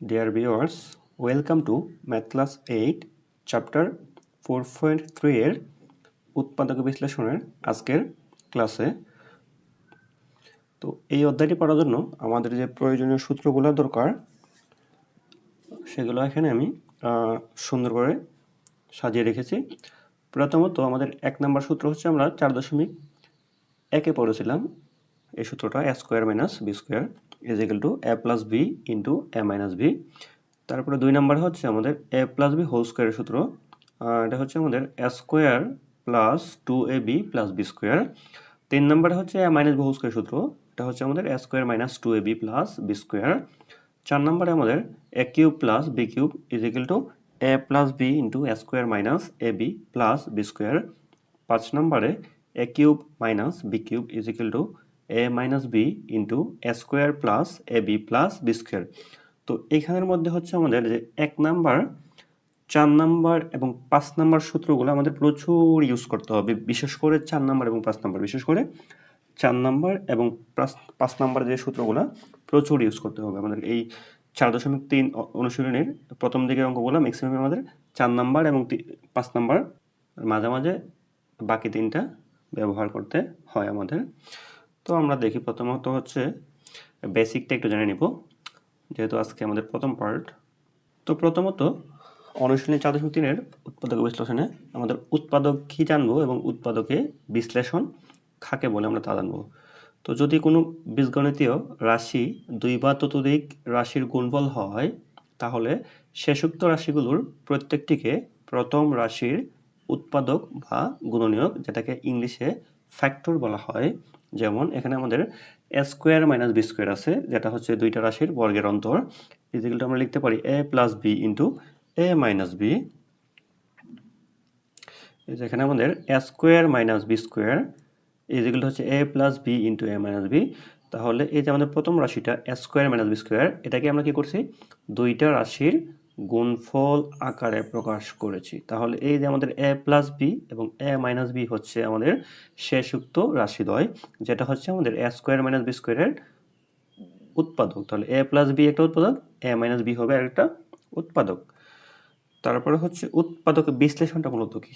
Dear viewers, welcome to Math Class 8 Chapter 4.3 এর উৎপাদক বিশ্লেষণের আজকের ক্লাসে তো এই অধ্যায়টি পড়ার জন্য আমাদের যে প্রয়োজনীয় সূত্রগুলো দরকার সেগুলো এখানে আমি সুন্দর করে সাজিয়ে রেখেছি। প্রথমত আমাদের এক নম্বর সূত্র হচ্ছে আমরা চার দশমিক একে পড়েছিলাম এই সূত্রটা A square minus B square is equal to A plus B into A minus B তারপরে দুই নাম্বার হচ্ছে আমাদের এ প্লাস বি হোল স্কোয়ারের সূত্র। এটা হচ্ছে আমাদের A square plus two A B plus B square তিন নাম্বারে হচ্ছে A minus B whole square সূত্র। এটা হচ্ছে আমাদের A square minus two A B plus B square চার নম্বরে আমাদের A cube plus B cube is equal to A plus B into A square minus A B plus B square পাঁচ নম্বরে A cube minus B cube is equal to A minus B into A square plus A B plus B square তো এখানের মধ্যে হচ্ছে আমাদের যে এক number, চার নাম্বার এবং পাঁচ নাম্বার সূত্রগুলো আমাদের প্রচুর ইউজ করতে হবে, বিশেষ করে চার নাম্বার এবং পাঁচ নাম্বার। বিশেষ করে চার নাম্বার এবং পাঁচ নাম্বার যে সূত্রগুলো, প্রচুর ইউজ করতে হবে আমাদের। এই চার দশমিক তিন অনুশীলনের প্রথম দিকের অঙ্কগুলো ম্যাক্সিমাম আমাদের চার নাম্বার এবং পাঁচ নাম্বার মাঝে মাঝে বাকি তিনটা ব্যবহার করতে হয় আমাদের। তো আমরা দেখি প্রথমত হচ্ছে বেসিকটা একটু জেনে নিব, যেহেতু আজকে আমাদের প্রথম পার্ট তো প্রথমত, অনুশীলনী চার তিনের উৎপাদক বিশ্লেষণে আমাদের উৎপাদক কী জানব এবং উৎপাদকে বিশ্লেষণ খাকে বলে আমরা তা জানব। তো যদি কোনো বীজগণিতীয় রাশি দুই বা ততোধিক রাশির গুণফল হয়, তাহলে শেষোক্ত রাশিগুলোর প্রত্যেকটিকে প্রথম রাশির উৎপাদক বা গুণনীয়ক, যেটাকে ইংলিশে ফ্যাক্টর বলা হয় যেমন এখানে আমাদের A square minus B square আছে, যেটা হচ্ছে দুইটা রাশির বর্গের অন্তর। ইজিক্যালটা আমরা লিখতে পারি A plus B into A minus B এখানে আমাদের A square minus B square is equal হচ্ছে A plus B into A minus B তাহলে এই যে আমাদের প্রথম রাশিটা A square minus B square এটাকে আমরা কি করছি? দুইটা রাশির গুণফল আকারে প্রকাশ করেছি। তাহলে এই যে আমাদের এ প্লাস বি এবং এ মাইনাস বি হচ্ছে আমাদের শেষযুক্ত রাশিদ্বয়, যেটা হচ্ছে আমাদের এ স্কোয়ার মাইনাস বি স্কোয়ারের উৎপাদক। তাহলে এ প্লাস বি একটা উৎপাদক এ মাইনাস বি হবে আরেকটা উৎপাদক। তারপরে হচ্ছে উৎপাদক বিশ্লেষণটা মূলত কি?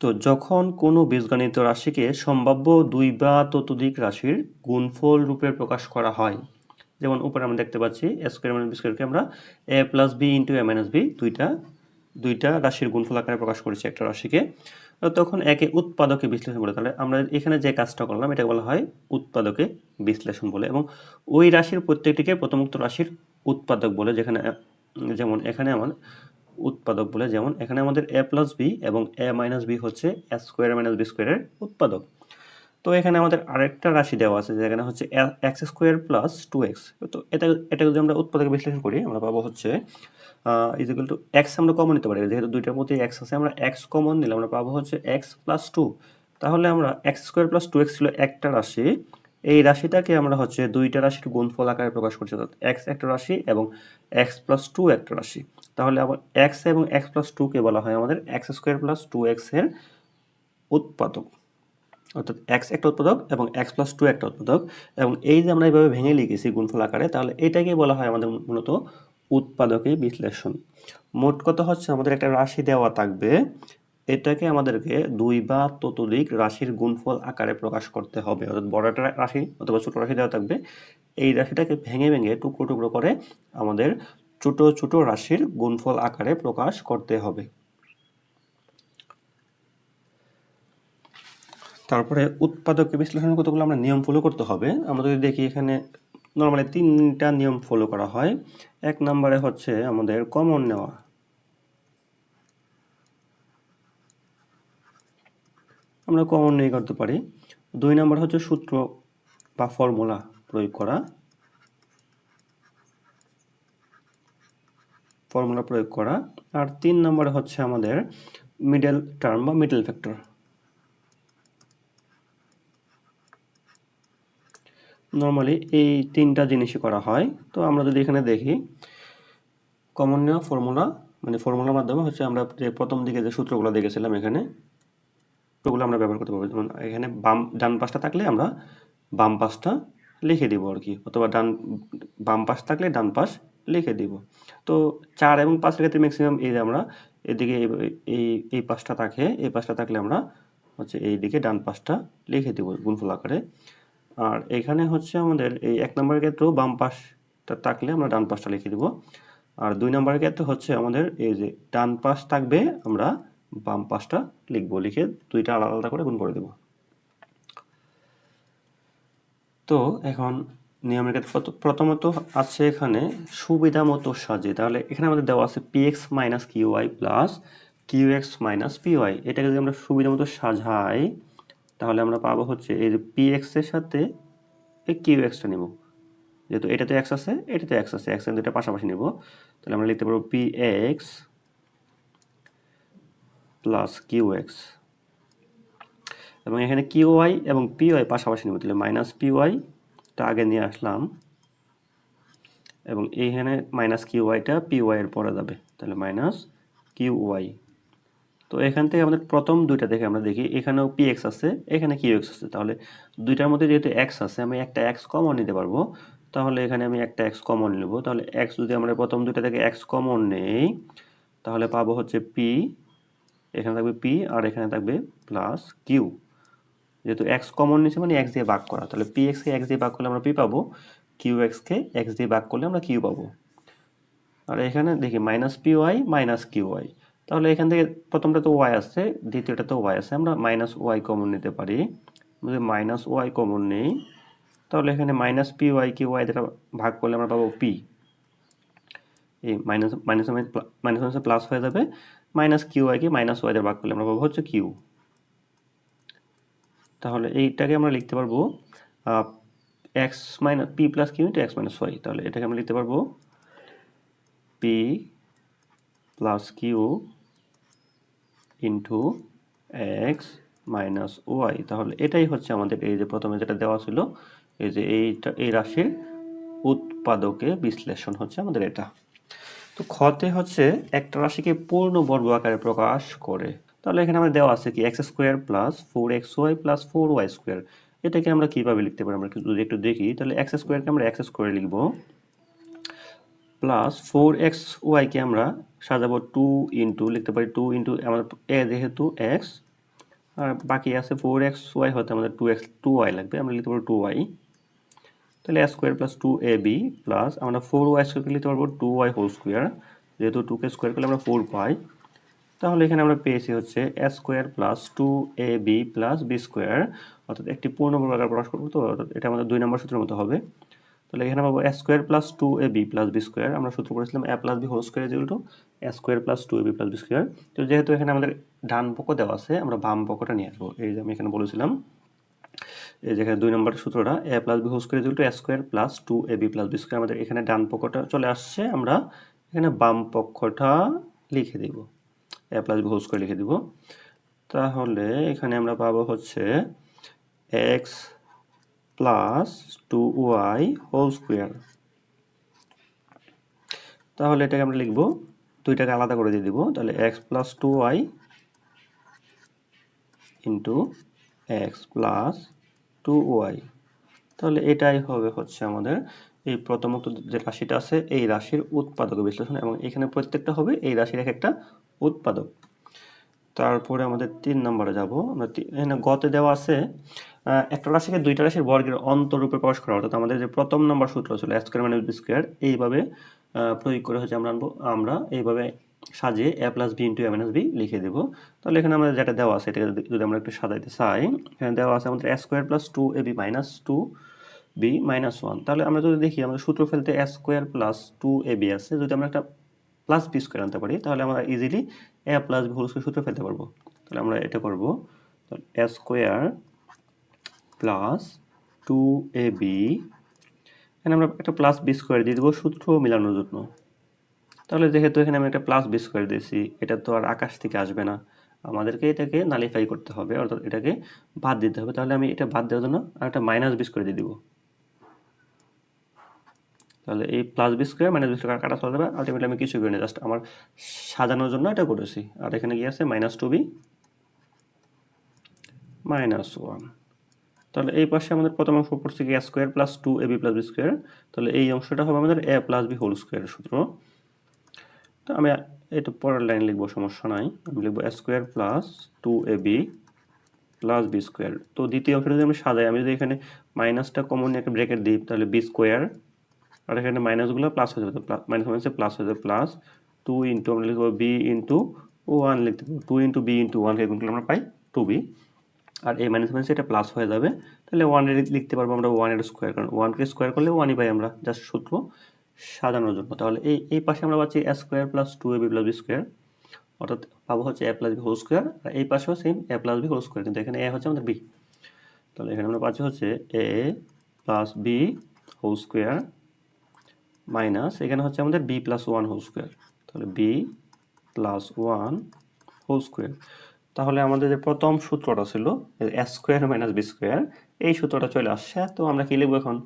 তো যখন কোনো বীজগণিত রাশিকে সম্ভাব্য দুই বা ততোধিক রাশির গুণফল রূপে প্রকাশ করা হয় যেমন উপরে আমরা দেখতে পাচ্ছি এ স্কোয়ার মাইনাস বি স্কোয়ারকে আমরা A plus B into A minus B দুইটা দুইটা রাশির গুণফল আকারে প্রকাশ করেছি একটা রাশিকে। তখন একে উৎপাদকে বিশ্লেষণ বলে, তাহলে আমরা এখানে যে কাজটা করলাম এটা বলা হয় উৎপাদকে বিশ্লেষণ বলে এবং ওই রাশির প্রত্যেকটিকে প্রথমোক্ত রাশির উৎপাদক বলে, যেখানে, যেমন এখানে আমার উৎপাদক বলে, যেমন এখানে আমাদের এ প্লাস বি এবং এ মাইনাস বি হচ্ছে এ স্কোয়ার মাইনাস বি স্কোয়ারের উৎপাদক। তো এখানে আমাদের আরেকটা রাশি দেওয়া আছে, যেখানে হচ্ছে X square plus two X তো এটা এটা যদি আমরা উৎপাদক বিশ্লেষণ করি, আমরা পাবো হচ্ছে ইজিক্যাল টু এক্স আমরা কমন নিতে পারি। যেহেতু দুইটার মধ্যে এক্স আছে, আমরা এক্স কমন নিলে আমরা পাবো হচ্ছে এক্স প্লাস টু তাহলে আমরা X square plus two X ছিল একটা রাশি। এই রাশিটাকে আমরা হচ্ছে দুইটা রাশির গুণফল আকারে প্রকাশ করছি, অর্থাৎ এক্স একটা রাশি এবং এক্স প্লাস টু একটা রাশি। তাহলে আবার এক্স এবং এক্স প্লাস টুকে বলা হয় আমাদের এক্স স্কোয়ার প্লাস টু এক্সের উৎপাদক। অর্থাৎ এক্স একটা উৎপাদক এবং এক্স প্লাস টু একটা উৎপাদক। এবং এই যে আমরা এইভাবে ভেঙে লিখেছি গুণফল আকারে, তাহলে এটাকে বলা হয় আমাদের মূলত উৎপাদকে বিশ্লেষণ। মোট কথা হচ্ছে? আমাদের একটা রাশি দেওয়া থাকবে। এটাকে আমাদেরকে দুই বা ততোধিক রাশির গুণফল আকারে প্রকাশ করতে হবে। অর্থাৎ বড় একটা রাশি অথবা ছোটো রাশি দেওয়া থাকবে। এই রাশিটাকে ভেঙে ভেঙে টুকরো টুকরো করে আমাদের ছোট ছোট রাশির গুণফল আকারে প্রকাশ করতে হবে। তারপরে উৎপাদক বিশ্লেষণ কতগুলো আমরা নিয়ম ফলো করতে হবে, আমরা যদি দেখি এখানে নর্মালি তিনটা নিয়ম ফলো করা হয়, এক নম্বরে হচ্ছে আমাদের কমন নেওয়া। আমরা কমন নিয়ে করতে পারি। দুই নম্বর হচ্ছে সূত্র বা ফর্মুলা প্রয়োগ করা। ফর্মুলা প্রয়োগ করা। আর তিন নম্বরে হচ্ছে আমাদের মিডল টার্ম বা মিডল ফ্যাক্টর নর্মালি এই তিনটা জিনিসই করা হয়। তো আমরা যদি এখানে দেখি কমন নেওয়া ফর্মুলা মানে ফর্মুলার মাধ্যমে হচ্ছে আমরা যে প্রথম দিকে যে সূত্রগুলো দেখেছিলাম এখানে সূত্রগুলো আমরা ব্যবহার করতে পারব। যেমন এখানে বাম, ডান পাশটা থাকলে আমরা বাম পাশটা লিখে দিব আর কি, অথবা ডান, বাম পাশ থাকলে ডান পাশ লিখে দিব। তো চার এবং পাঁচের ক্ষেত্রে ম্যাক্সিমাম এই যে আমরা এদিকে এই- এই পাঁচটা থাকে, এই পাশটা থাকলে আমরা হচ্ছে এই দিকে ডান পাশটা লিখে দিব গুণফল আকারে। আর এখানে হচ্ছে আমাদের এই এক নম্বরের ক্ষেত্রেও বাম পাশটা থাকলে আমরা ডান পাশটা লিখে দিব। আর দুই নম্বরের ক্ষেত্রে হচ্ছে আমাদের এই যে ডান পাশ থাকবে, আমরা বাম পাশটা লিখব, লিখে দুইটা আলাদা আলাদা করে গুণ করে দেব। তো এখন নিয়মের ক্ষেত্রে প্রথমত আছে এখানে সুবিধা মতো সাজে তাহলে এখানে আমাদের দেওয়া আছে P X minus Q Y plus Q X minus P Y এটাকে যদি আমরা সুবিধা মতো সাজাই তাহলে আমরা পাবো হচ্ছে এই যে পি এক্সের সাথে এই কিউ এক্সটা নেব। যেহেতু এটাতে এক্স আছে এটাতে এক্স আছে এক্স দুটা পাশাপাশি নেব। তাহলে আমরা লিখতে পারব P X plus Q X এবং এখানে কিউ ওয়াই এবং পি ওয়াই পাশাপাশি নেব, তাহলে মাইনাস পি ওয়াইটা আগে নিয়ে আসলাম। এবং এইখানে মাইনাস কিউ ওয়াইটা পি ওয়াই এর পরে যাবে, তাহলে মাইনাস কিউ ওয়াই তো এখান থেকে আমাদের প্রথম দুইটা দেখে আমরা দেখি, এখানেও পি এক্স আছে, এখানে কিউ এক্স আছে। তাহলে দুইটার মধ্যে যেহেতু এক্স আছে, আমি একটা এক্স কমন নিতে পারব। তাহলে এখানে আমি একটা এক্স কমন নেব। তাহলে এক্স যদি আমরা প্রথম দুইটা থেকে এক্স কমন নেই, তাহলে পাবো হচ্ছে পি এখানে থাকবে পি আর এখানে থাকবে প্লাস কিউ যেহেতু এক্স কমন নিচ্ছে মানে এক্স দিয়ে ভাগ করা। তাহলে পি এক্সকে এক্স দিয়ে ভাগ করলে আমরা পি পাবো কিউ এক্সকে এক্স দিয়ে ভাগ করলে আমরা কিউ পাবো। আর এখানে দেখি minus P Y minus Q Y তাহলে এখান থেকে প্রথমটা তো ওয়াই আছে, দ্বিতীয়টা তো ওয়াই আছে, আমরা মাইনাস ওয়াই কমন নিতে পারি। যদি মাইনাস ওয়াই কমন নেই, তাহলে এখানে minus P Y Q Y দ্বারা ভাগ করলে আমরা পাবো পি এই মাইনাস মাইনাস মাইনাস মাইনাসে প্লাস হয়ে যাবে মাইনাস কিউ ওয়াইকে মাইনাস ওয়াই দ্বারা ভাগ করলে আমরা পাবো হচ্ছে কিউ তাহলে এইটাকে আমরা লিখতে পারব X minus P plus Q into X minus Y তাহলে এটাকে আমরা লিখতে পারব P plus Q into X minus Y তাহলে এটাই হচ্ছে আমাদের এই যে প্রথমে যেটা দেওয়া ছিল, এই যে এইটা, এই রাশির উৎপাদকে বিশ্লেষণ হচ্ছে আমাদের এটা। তো খতে হচ্ছে একটা রাশিকে পূর্ণ বর্গ আকারে প্রকাশ করে। তাহলে এখানে আমাদের দেওয়া আছে কি X square plus four X Y plus four Y square এটাকে আমরা কীভাবে লিখতে পারি? আমরা যদি একটু দেখি, তাহলে এক্স স্কোয়ারকে আমরা এক্স স্কোয়ার লিখব। প্লাস ফোর এক্স ওয়াইকে আমরা সাজাবো টু ইন্টু লিখতে পারি টু ইন্টু আমাদের এ যেহেতু এক্স আর বাকি আছে ফোর এক্স ওয়াই হতে আমাদের টু এক্স টু ওয়াই লাগবে, আমরা লিখতে পারব টু ওয়াই তাহলে A square plus two A B plus আমরা ফোর ওয়াই স্কোয়ারকে লিখতে পারব টু ওয়াই হোল স্কোয়ার যেহেতু টুকে স্কোয়ার করলে আমরা ফোর পাই। তাহলে এখানে আমরা পেয়েছি হচ্ছে A square plus two A B plus B square অর্থাৎ একটি পূর্ণবর্গ আকার প্রকাশ করব তো, অর্থাৎ এটা আমাদের দুই নম্বর সূত্রের মতো হবে। তাহলে এখানে পাবো A square plus two A B plus B square আমরা সূত্র করেছিলাম A plus B whole square A square plus two A B plus B square তো যেহেতু এখানে আমাদের ডান পক্ষ দেওয়া আছে, আমরা বাম পক্ষটা নিয়ে আসব। এই যে আমি এখানে বলেছিলাম, এই যেখানে দুই নম্বর সূত্রটা A plus B whole square equal to A square plus two A B plus B square আমাদের এখানে ডান পক্ষটা চলে আসছে, আমরা এখানে বাম পক্ষটা লিখে দিব। A plus B whole square লিখে দিব। তাহলে এখানে আমরা পাবো হচ্ছে X plus two Y whole square তাহলে এটাকে আমরা লিখব দুইটাকে আলাদা করে দিয়ে দিব। তাহলে X plus two Y into X plus two Y তাহলে এটাই হবে হচ্ছে আমাদের এই প্রথমত যে রাশিটা আছে, এই রাশির উৎপাদক বিশ্লেষণ এবং এখানে প্রত্যেকটা হবে এই রাশির এক একটা উৎপাদক। তারপরে আমাদের তিন নম্বরে যাব। আমরা এখানে গতে দেওয়া আছে একটা রাশিকে দুইটা রাশির বর্গের অন্তরূপে প্রকাশ করা, অর্থাৎ আমাদের যে প্রথম নম্বর সূত্র ছিল স্কোয়ার মাইনাস বি স্কোয়ার এইভাবে প্রয়োগ করে হচ্ছে আমরা আনব, আমরা এইভাবে সাজিয়ে A plus B into A minus B লিখে দেবো। তাহলে এখানে আমাদের যেটা দেওয়া আছে, এটাকে যদি- আমরা একটু সাজাইতে চাই, এখানে দেওয়া আছে আমাদের A square plus two A B minus two B minus one তাহলে আমরা যদি দেখি, আমাদের সূত্র ফেলতে A square plus two A B আছে, যদি আমরা একটা প্লাস বি স্কোয়ার আনতে পারি, তাহলে আমরা easily A plus B whole square সূত্র ফেলতে পারব। তাহলে আমরা এটা করব A square plus two A B এখানে আমরা একটা প্লাস বি স্কোয়ার দিয়ে দেবো সূত্র মেলানোর জন্য। তাহলে যেহেতু এখানে আমি একটা প্লাস বি স্কোয়ার দিয়েছি, এটা তো আর আকাশ থেকে আসবে না। আমাদেরকে এটাকে নালিফাই করতে হবে, অর্থাৎ এটাকে বাদ দিতে হবে। তাহলে আমি এটা বাদ দেওয়ার জন্য আর একটা মাইনাস বি স্কোয়ার দিয়ে দিব। তাহলে এই plus B square minus B square কাটা চলে যাবে? আলটিমেটলি আমি কিছু করিনি জাস্ট আমার সাজানোর জন্য এটা করেছি। আর এখানে কি আছে? Minus two B minus one তাহলে এই পাশে আমাদের প্রথম অংশ পড়ছে কি square plus two A B plus B square তাহলে এই অংশটা হবে আমাদের এ প্লাস বি হোল স্কোয়ারের সূত্র। তো আমি এটা পরের লাইন লিখব, সমস্যা নাই। আমি লিখব A square plus two A B plus B square তো দ্বিতীয় অংশটা যদি আমি সাজাই, আমি যদি এখানে মাইনাসটা কমন একটা ব্রেকেট দিই, তাহলে বি স্কোয়ার আর এখানে মাইনাসগুলো প্লাস হয়ে যাবে। মাইনাস মাইনাসে প্লাস হয়ে যাবে প্লাস টু ইন্টু আমরা লিখব বি ইন্টু ওয়ান লিখতে পারব। Two into B into one করলে আমরা পাই টু বি আর এই মাইনাস মাইনাসে এটা প্লাস হয়ে যাবে। তাহলে ওয়ানের লিখতে পারব আমরা ওয়ানের স্কোয়ার কারণ ওয়ানকে স্কোয়ার করলে ওয়ানই পাই আমরা। জাস্ট সূত্র সাজানোর জন্য। তাহলে এই এই পাশে আমরা পাচ্ছি A square plus two A B plus B square অর্থাৎ পাবো হচ্ছে A plus B whole square আর এই পাশেও same A plus B whole square কিন্তু এখানে এ হচ্ছে আমাদের বি তাহলে এখানে আমরা পাচ্ছি হচ্ছে A plus B whole square minus এখানে হচ্ছে আমাদের B plus one whole square তাহলে B plus one whole square তাহলে আমাদের যে প্রথম সূত্রটা ছিল S square minus B square এই সূত্রটা চলে আসছে। তো আমরা কি লিখব এখন?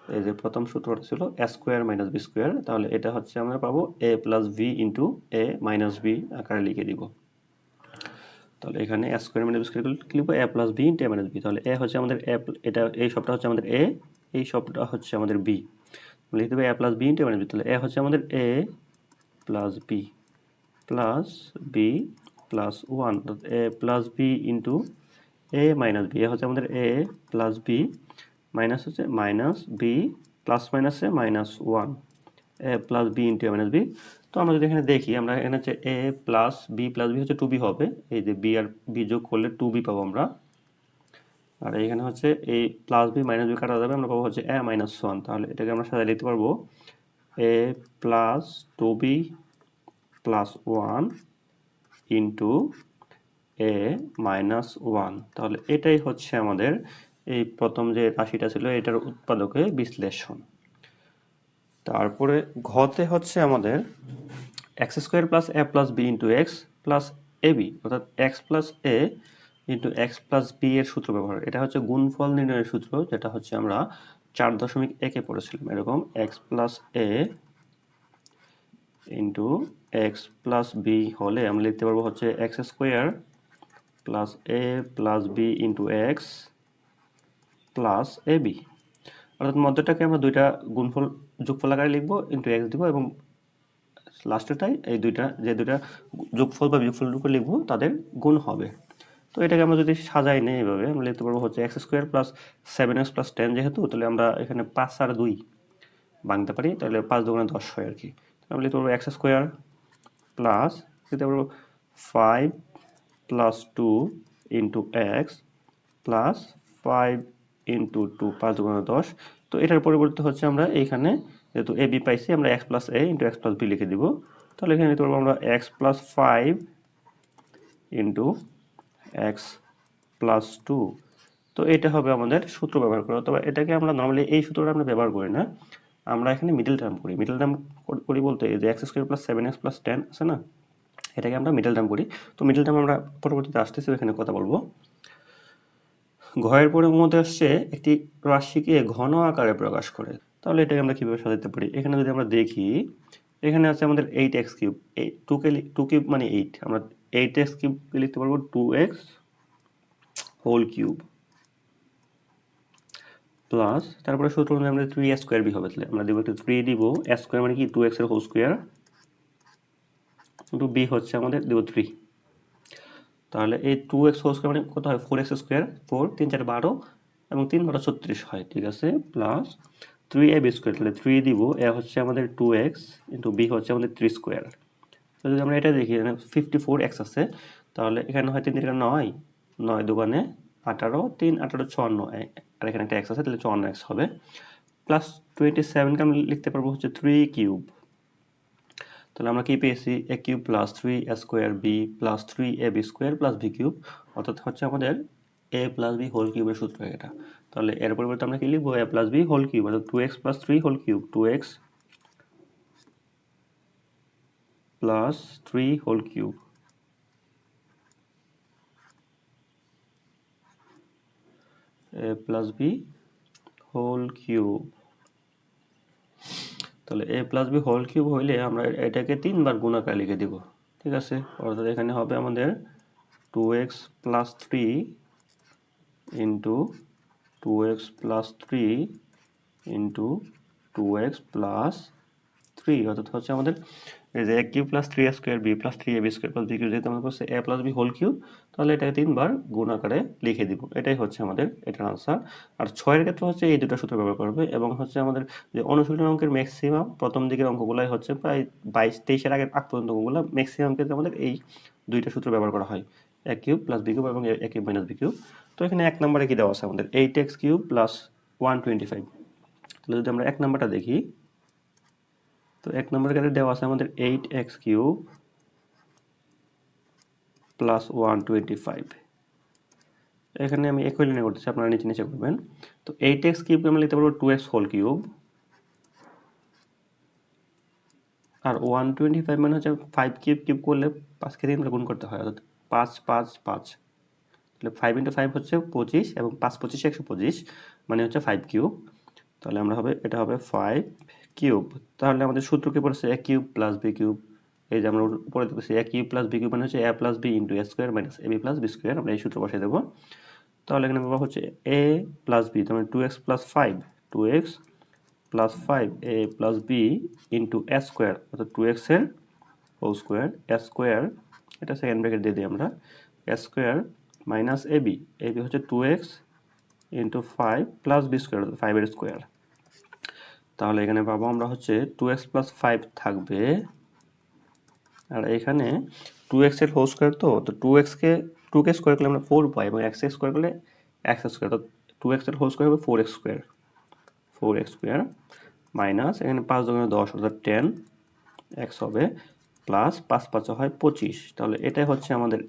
এই যে প্রথম সূত্রটা ছিল A square minus B square তাহলে এটা হচ্ছে আমরা পাবো A plus B into A minus B আকারে লিখে দিব। তাহলে এখানে A square minus B square লিখব A plus B into A minus B তাহলে এ হচ্ছে আমাদের এ এটা, এই সবটা হচ্ছে আমাদের এ এই সবটা হচ্ছে আমাদের বি লিখে দেবো A plus B into A minus B তাহলে এ হচ্ছে আমাদের A plus B plus B plus one A plus B into A minus B A হচ্ছে আমাদের এ প্লাস বি মাইনাস হচ্ছে মাইনাস বি প্লাস মাইনাসে minus one A plus B into A minus B তো আমরা যদি এখানে দেখি, আমরা এখানে হচ্ছে A plus B plus B হচ্ছে টু বি হবে, এই যে বি আর বি যোগ করলে টু বি পাবো আমরা। আর এখানে হচ্ছে এই প্লাস বি মাইনাস বি কাটা যাবে, আমরা পাবো হচ্ছে এ মাইনাস ওয়ান তাহলে এটাকে আমরা সাজায় লিখতে পারব A plus two B plus one into A minus one তাহলে এটাই হচ্ছে আমাদের এই প্রথম যে রাশিটা ছিল, এটার উৎপাদকের বিশ্লেষণ। তারপরে ঘতে হচ্ছে আমাদের X square plus A plus B into X plus A B অর্থাৎ X plus A into X plus B এর সূত্র ব্যবহার। এটা হচ্ছে গুণফল নির্ণয়ের সূত্র, যেটা হচ্ছে আমরা চার দশমিক একে পড়েছিলাম। এরকম X plus A into X plus B হলে আমরা লিখতে পারব হচ্ছে X square plus A plus B into X plus A B. অর্থাৎ মধ্যটাকে আমরা দুইটা গুণফল, যোগফল আকারে লিখব, ইন্টু এক্স দিব এবং লাস্টেরটাই এই দুইটা, যে দুইটা যোগফল বা বিয়োগফলটুকু লিখব, তাদের গুণ হবে। তো এটাকে আমরা যদি সাজাই নেই এভাবে, আমরা লিখতে পারব হচ্ছে X square plus seven X plus ten যেহেতু, তাহলে আমরা এখানে পাঁচ আর দুই ভাঙতে পারি, তাহলে পাঁচ দুগুণে দশ হয় আর কি। আমরা লিখতে পারব এক্স স্কোয়ার প্লাস লিখতে পারব five plus two into X plus five into two পাঁচ দুগুণে দশ। তো এটার পরিবর্তে হচ্ছে আমরা এইখানে যেহেতু এ বি পাইছি, আমরা x plus a into x plus b লিখে দিব। তাহলে এখানে লিখতে পারব আমরা x plus five into x plus two তো এটা হবে আমাদের সূত্র ব্যবহার করা। তবে এটাকে আমরা নর্মালি এই সূত্রটা আমরা ব্যবহার করি না। আমরা এখানে মিডল টার্ম করি। মিডল টার্ম করি বলতে যে x square plus seven x plus ten আছে না? এটাকে আমরা মিডল টার্ম করি। তো মিডল টার্ম আমরা পরবর্তীতে আসতেছি, এখানে কথা বলব। ঘয়ের পরে মধ্যে আসছে একটি রাশিকে ঘন আকারে প্রকাশ করে। তাহলে এটাকে আমরা কীভাবে সাজাতে পারি? এখানে যদি আমরা দেখি, এখানে আছে আমাদের এইট এক্স কিউব এই টুকে টু কিউব মানে এইট আমরা এইট এক্স কিউবকে লিখতে পারব two x whole cube plus তারপরে সূত্র অনুযায়ী আমরা থ্রি এ স্কোয়ার বি হবে, তাহলে আমরা দেবো একটু থ্রি দিব স্কোয়ার মানে কি? টু এক্সের হোল স্কোয়ার ইন্টু বি হচ্ছে আমাদের, দেবো থ্রি তাহলে এই টু এক্স হোল স্কোয়ার মানে কত হয়? ফোর এক্স স্কোয়ার ফোর তিন, চার, বারো, এবং তিন, বারো, ছত্রিশ হয়, ঠিক আছে? Plus three a b square তাহলে থ্রি দিব এ হচ্ছে আমাদের টু এক্স ইন্টু বি হচ্ছে আমাদের থ্রি স্কোয়ার তো যদি আমরা এটা দেখি ফিফটি ফোর এক্স আছে, তাহলে এখানে হয় তিন তিনটা নয় নয় দোকানে আঠারো, তিন আঠারো, চুয়ান্ন আর এখানে একটা এক্স আছে, তাহলে চুয়ান্ন এক্স হবে। প্লাস টোয়েন্টি সেভেনকে আমরা লিখতে পারব হচ্ছে থ্রি কিউব তাহলে আমরা কি পেয়েছি? A cube plus three a square b plus three a b square plus b cube অর্থাৎ হচ্ছে আমাদের এ প্লাস বি হোল কিউবের সূত্র এটা। তাহলে এর পরিবর্তে আমরা কি লিখব? A plus b whole cube অর্থাৎ two x plus three whole cube two x plus three whole cube a plus b whole cube তাহলে a plus b whole cube হইলে আমরা এটাকে তিনবার গুণাকার লিখে দিব। ঠিক আছে? অর্থাৎ এখানে হবে আমাদের two x plus three into two x plus three into two x plus three অর্থাৎ হচ্ছে আমাদের এই যে এক cube plus three square b plus three a b square plus b cube যেহেতু আমাদের a plus b whole cube তাহলে এটাকে তিনবার গুণ আকারে লিখে দিব। এটাই হচ্ছে আমাদের এটার আনসার আর ছয়ের ক্ষেত্রে হচ্ছে এই দুটো সূত্র ব্যবহার করবে এবং হচ্ছে আমাদের যে অনুশীলন অঙ্কের ম্যাক্সিমাম প্রথম দিকের অঙ্কগুলাই হচ্ছে প্রায় বাইশ, তেইশের আগের আগ পর্যন্ত অঙ্কগুলো ম্যাক্সিমাম ক্ষেত্রে আমাদের এই দুইটা সূত্র ব্যবহার করা হয়। এক কিউব প্লাস বি কিউব এবং এক কিউব মাইনাস বি কিউব তো এখানে এক নম্বরে কি দেওয়া আছে আমাদের? Eight x cube plus one twenty five তাহলে যদি আমরা এক নম্বরটা দেখি তো এক নম্বরের ক্ষেত্রে দেওয়া আছে আমাদের eight x cube plus one twenty five এখানে আমি একই লাইনে করতেছি, আপনারা নিচে নিচে করবেন। তো এইট এক্স কিউব আমরা লিখতে পারব টু এক্স হোল কিউব আর ওয়ান টোয়েন্টি ফাইভ মানে হচ্ছে ফাইভ কিউব কিউব করলে পাঁচকে তিন গুণ করতে হয়, অর্থাৎ পাঁচ পাঁচ পাঁচ। তাহলে ফাইভ ইন্টু ফাইভ হচ্ছে পঁচিশ এবং পাঁচ পঁচিশ একশো পঁচিশ মানে হচ্ছে ফাইভ কিউব তাহলে আমরা হবে, এটা হবে ফাইভ কিউব, তাহলে আমাদের সূত্র কি পড়েছে a cube plus b cube. এই যে আমরা উপরে দেখতেছি a cube plus b cube মানে হচ্ছে a plus b into a square minus a b plus b square আমরা এই সূত্র বসিয়ে দেবো। তাহলে এখানে বাবা হচ্ছে এ প্লাস বি তার মানে two x plus five two x plus five a plus b into a square অর্থাৎ টু এক্সের হোল স্কোয়ার এ স্কোয়ার এটা সেকেন্ড ব্র্যাকেট দিয়ে দিই আমরা a square minus a b a b হচ্ছে two x into five plus b square ফাইভের square তাহলে এখানে পাবো আমরা হচ্ছে টু এক্স প্লাস ফাইভ থাকবে। আর এখানে টু এক্স এক্সের হোল স্কোয়ার তো তো টু এক্সকে টু কে স্কোয়ার করলে আমরা ফোর পাই এবং এক্স এক্স স্কোয়ার করলে এক্স স্কোয়ার তো টু এক্সের হোল স্কোয়ার হবে four x square four x square minus এখানে পাঁচ দোকানে দশ অর্থাৎ টেন এক্স হবে প্লাস পাঁচ পাঁচ হয় পঁচিশ। তাহলে এটাই হচ্ছে আমাদের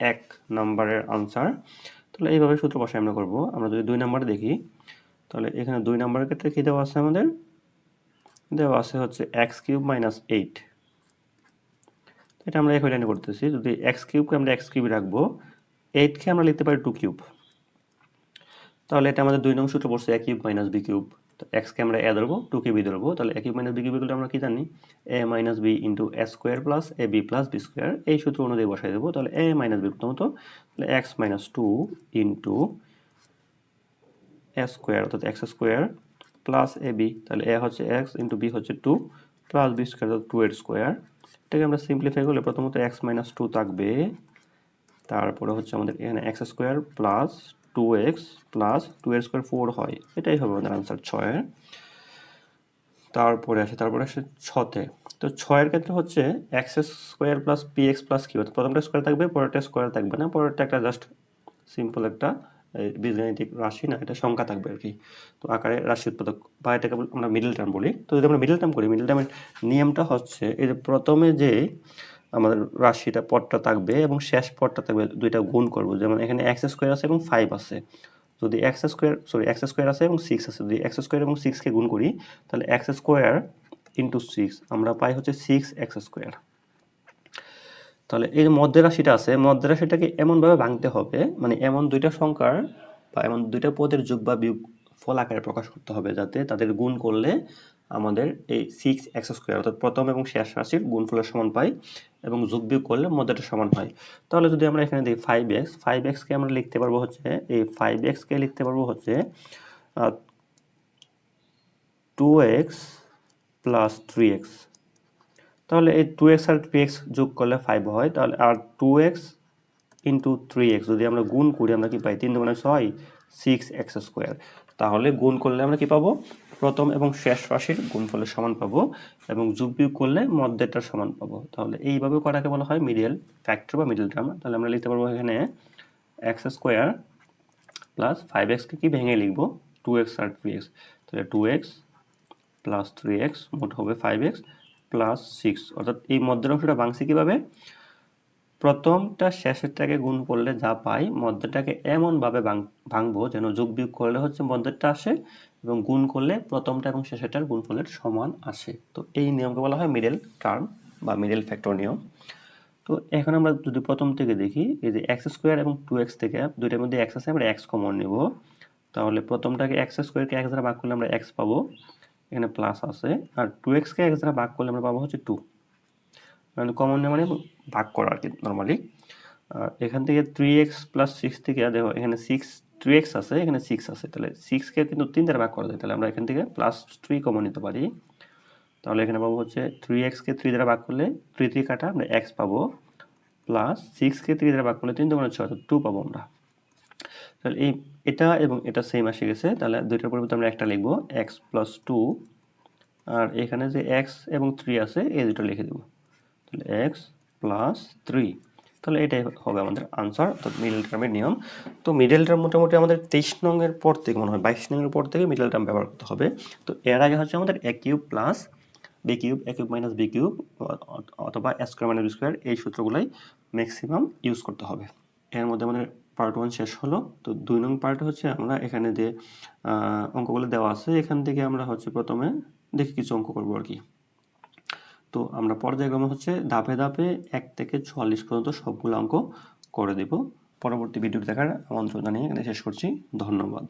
এক নাম্বারের আনসার তাহলে এইভাবে সূত্র বসায় আমরা করব। আমরা যদি দুই নাম্বার দেখি, তাহলে এখানে দুই নাম্বারের ক্ষেত্রে কী দেওয়া আছে আমাদের? দেওয়া আছে হচ্ছে এক্স কিউব মাইনাস এইট। এটা আমরা একই লাইনে করতেছি, যদি এক্স কিউবকে আমরা এক্স কিউব রাখব এইটকে আমরা লিখতে পারি টু কিউব। তাহলে এটা আমাদের দুই নং সূত্র পড়ছে a cube minus b cube. তো এক্সকে আমরা এ ধরবো, টু কে বি ধরবো, তাহলে এ কিউব মাইনাস বি কিউবগুলো আমরা কি জানি? A minus b into a square plus a b plus b square. এই সূত্র অনুযায়ী বসাই দেবো, তাহলে এ মাইনাস বি প্রথমত, তাহলে x minus two into a square, অর্থাৎ x square plus a b তাহলে এ হচ্ছে এক্স ইন্টু বি হচ্ছে two plus b square two এর স্কোয়ার এটাকে আমরা সিম্পলিফাই করলে প্রথমত এক্স মাইনাস টু থাকবে। তারপরে হচ্ছে আমাদের এখানে x square plus two x plus two এর স্কোয়ার ফোর হয়। এটাই হবে আমাদের আনসার ছয়ের তারপরে আসে তারপরে আসে ছতে। তো ছয়ের ক্ষেত্রে হচ্ছে x square plus p x plus q প্রথমটা স্কোয়ার থাকবে, পরেরটা স্কোয়ার থাকবে না। পরেরটা একটা জাস্ট সিম্পল একটা বীজগাণিতিক রাশি না, এটা সংখ্যা থাকবে আর কি। তো আকারে রাশি উৎপাদক বা এটাকে আমরা মিডল টার্ম বলি। তো যদি আমরা মিডল টার্ম করি মিডল টার্মের নিয়মটা হচ্ছে এই যে প্রথমে যে আমাদের রাশিটা পটটা থাকবে এবং শেষ পটটা থাকবে দুইটা গুণ করব। যেমন এখানে এক্স স্কোয়ার আছে এবং ফাইভ আছে। যদি x square sorry x square আছে এবং সিক্স আছে। যদি এক্স স্কোয়ার এবং সিক্সকে গুণ করি, তাহলে এক্স স্কোয়ার ইন্টু সিক্স আমরা পাই হচ্ছে সিক্স এক্স স্কোয়ার তাহলে এই মধ্যে রাশিটা আছে, মধ্যে রাশিটাকে এমনভাবে ভাঙতে হবে মানে এমন দুইটা সংখ্যার বা এমন দুইটা পদের যোগ বা বিয়োগ ফল আকারে প্রকাশ করতে হবে যাতে তাদের গুণ করলে আমাদের এই সিক্স এক্স স্কোয়ার অর্থাৎ প্রথম এবং শেষ রাশির গুণফলের সমান পাই এবং যোগ বিয়োগ করলে মধ্যটা সমান হয়। তাহলে যদি আমরা এখানে দেখি ফাইভ এক্স ফাইভ এক্সকে আমরা লিখতে পারব হচ্ছে, এই ফাইভ এক্সকে লিখতে পারব হচ্ছে two x plus three x তাহলে এই টু এক্স আর থ্রি এক্স যোগ করলে ফাইভ হয়, তাহলে আর two x into three x যদি আমরা গুণ করি, আমরা কি পাই? তিন দুগুণে ছয় সিক্স এক্স স্কোয়ার তাহলে গুণ করলে আমরা কি পাবো? প্রথম এবং শেষ রাশির গুণফলের সমান পাবো এবং যোগ বিয়োগ করলে মধ্যেটার সমান পাবো। তাহলে এইভাবে করাকে বলা হয়? মিডিয়াল ফ্যাক্টর বা মিডল টার্ম তাহলে আমরা লিখতে পারব এখানে এক্স স্কোয়ার প্লাস ফাইভ এক্সকে কি ভেঙে লিখব? টু এক্স আর থ্রি এক্স তাহলে two x plus three x মোট হবে ফাইভ এক্স প্লাস সিক্স অর্থাৎ এই মধ্যের অংশটা ভাঙছি কীভাবে? প্রথমটা শেষেরটাকে গুণ করলে যা পাই মধ্যটাকে এমনভাবে ভাঙবো যেন যোগ বিয়োগ করলে হচ্ছে মধ্যেরটা আসে এবং গুণ করলে প্রথমটা এবং শেষেরটার গুণফলের সমান আসে। তো এই নিয়মকে বলা হয় মিডল টার্ম বা মিডল ফ্যাক্টর নিয়ম। তো এখন আমরা যদি প্রথম থেকে দেখি, এই যে এক্স স্কোয়ার এবং টু এক্স থেকে দুইটার মধ্যে এক্স আছে, আমরা এক্স কমন নেব। তাহলে প্রথমটাকে এক্স স্কোয়ারকে এক্স দ্বারা ভাগ করলে আমরা এক্স পাবো। এখানে প্লাস আছে। আর টু এক্সকে এক্স দ্বারা ভাগ করলে আমরা পাবো হচ্ছে টু মানে কমন মানে ভাগ করা আর কি নর্মালি আর এখান থেকে থ্রি এক্স প্লাস সিক্স থেকে দেখো এখানে সিক্স থ্রি এক্স আছে, এখানে সিক্স আছে। তাহলে সিক্সকে কিন্তু তিন দ্বারা ভাগ করা যায়। তাহলে আমরা এখান থেকে প্লাস থ্রি কমন নিতে পারি। তাহলে এখানে পাবো হচ্ছে থ্রি এক্সকে থ্রি দ্বারা ভাগ করলে থ্রি থ্রি কাটা আমরা এক্স পাবো। প্লাস সিক্সকে থ্রি দ্বারা ভাগ করলে তিন দুগুণে ছয় টু পাবো আমরা। তাহলে এই এটা এবং এটা সেম আসে গেছে। তাহলে দুইটার পরিবর্তে আমরা একটা লিখব এক্স প্লাস টু আর এখানে যে এক্স এবং থ্রি আছে, এই দুটো লিখে দেবো। তাহলে এক্স প্লাস থ্রি তাহলে এটাই হবে আমাদের আনসার অর্থাৎ মিডল টার্মের নিয়ম। তো মিডল টার্ম মোটামুটি আমাদের তেইশ নংয়ের পর থেকে, মনে হয় বাইশ নংয়ের পর থেকে মিডল টার্ম ব্যবহার করতে হবে। তো এর আগে হচ্ছে আমাদের a cube plus b cube a cube minus b cube অথবা স্কোয়ার মাইনাস বি স্কোয়ার এই সূত্রগুলোই ম্যাক্সিমাম ইউজ করতে হবে। এর মধ্যে আমাদের পার্ট ওয়ান শেষ হলো। তো দুই নং পার্ট হচ্ছে আমরা এখানে যে অঙ্কগুলো দেওয়া আছে, এখান থেকে আমরা হচ্ছে প্রথমে দেখি কিছু অঙ্ক করব আর কি। তো আমরা পর্যায়ক্রমে হচ্ছে ধাপে ধাপে এক থেকে চুয়াল্লিশ পর্যন্ত সবগুলো অঙ্ক করে দেব। পরবর্তী ভিডিও দেখার আমন্ত্রণ জানিয়ে এখানে শেষ করছি। ধন্যবাদ।